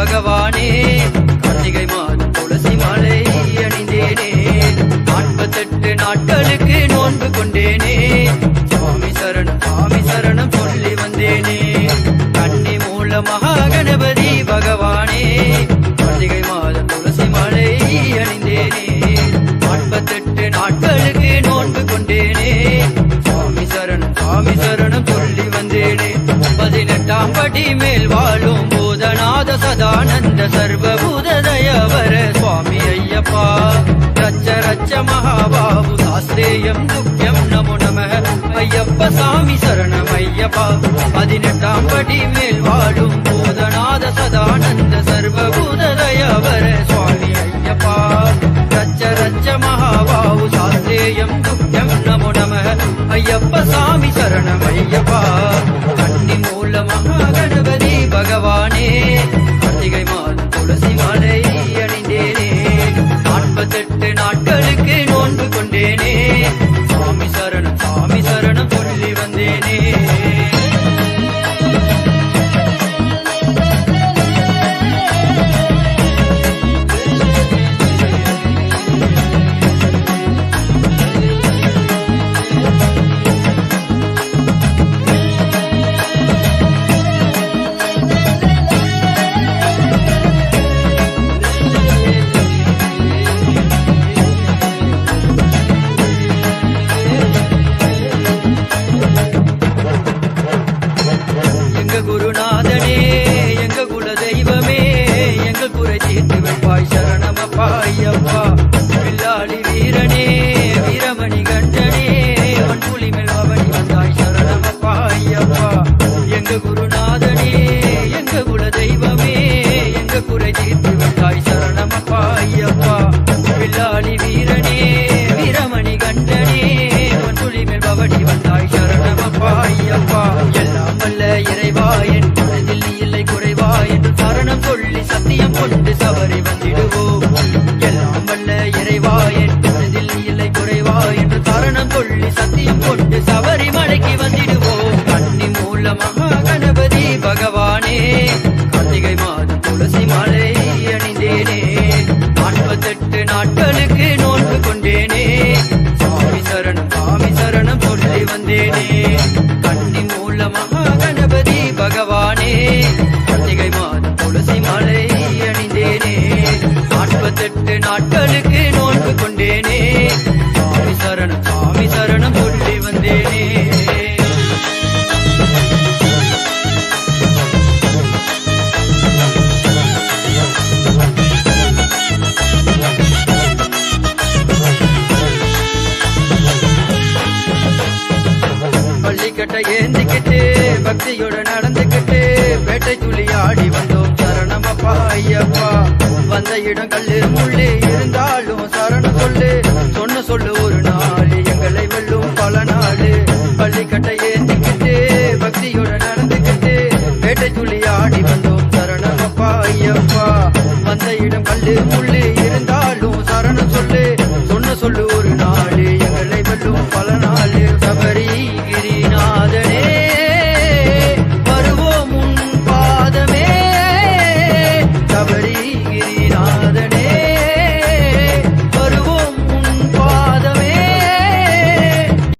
பகவானே கார்த்திகை மாதம் துளசி மாலை அணிந்தேனே நாற்பத்தெட்டு நாட்களுக்கு நோன்பு கொண்டேனே சுவாமி சரணம் சுவாமி சரணம் சொல்லி வந்தேனே. கண்ணி மூல மகா கணபதி பகவானே கார்த்திகை மாதம் துளசி மாலை அணிந்தேனே நாற்பத்தெட்டு நாட்களுக்கு நோன்பு கொண்டேனே சுவாமி சரணம் சுவாமி சரணம் சொல்லி வந்தேனே. பதினெட்டாம் படி மேல் வாழும் சதானந்த சர்வபூத தயவர சுவாமி ஐயப்பா. ரச்ச ரச்ச மகாபாபு சாஸ்திரேயம் துக்கியம் நமோ நம. ஐயப்ப சாமி சரணம் ஐயப்பா. பதினெட்டாம் படி மேல் வாழும் போதநாத சதானந்த சர்வபூத தயவர சுவாமி ஐயப்பா. ரச்ச ரச்ச மகாபாபு சாஸ்திரேயம் துக்கியம் நமோ நம. ஐயப்ப சாமி சரணம் ஐயப்பா. ஐயப்பா வில்லாளி வீரனே வீரமணி கண்டனே மண்புலி மேல் அவனி வந்தாய் சரணமப்பா ஐயப்பா. எங்க குருநாதனே எங்க குல தெய்வமே எங்க குறை தீர்த்து வைத்தாய் சரணமப்பா ஐயப்பா. வில்லாளி வீரனே வீரமணி கண்டனே மண்புலி மேல் பவனி வந்தாய் சரணமப்பா ஐயப்பா. எல்லாம் வல்ல இறைவா என் மனதில் என்று சரணம் சொல்லி சத்தியம் கொண்டு சபரி வந்திடுவோம். நாட்களுக்கு நோன்பு கொண்டேனே. சுவாமி சரணம் சுவாமி சரணம் சொல்லி வந்தேனே. கன்னி மூல மகா கணபதி பகவானே. கார்த்திகை மாதம் துளசி மலை அணிந்தேனே. நாற்பத்தெட்டு நாட்களுக்கு பள்ளிக்கட்டை ஏந்திக்கிட்டு பக்தியோட நடந்துக்கிட்டு பேட்டை துளி ஆடி வந்தோம். சரணமப்பா ஐயப்பா. வந்த இடம் கல்லு முள்ளு இருந்தாலும் சரணம் சொல்லு. சொன்ன சொல்லு ஒரு நாள் எங்களை வெல்லும் பல நாள். பள்ளிக்கட்டை ஏந்திக்கிட்டு பக்தியோட நடந்துக்கிட்டு பேட்டை துளி ஆடி வந்தோம். சரணமப்பா ஐயப்பா. வந்த இடம் கல்லு முள்ளு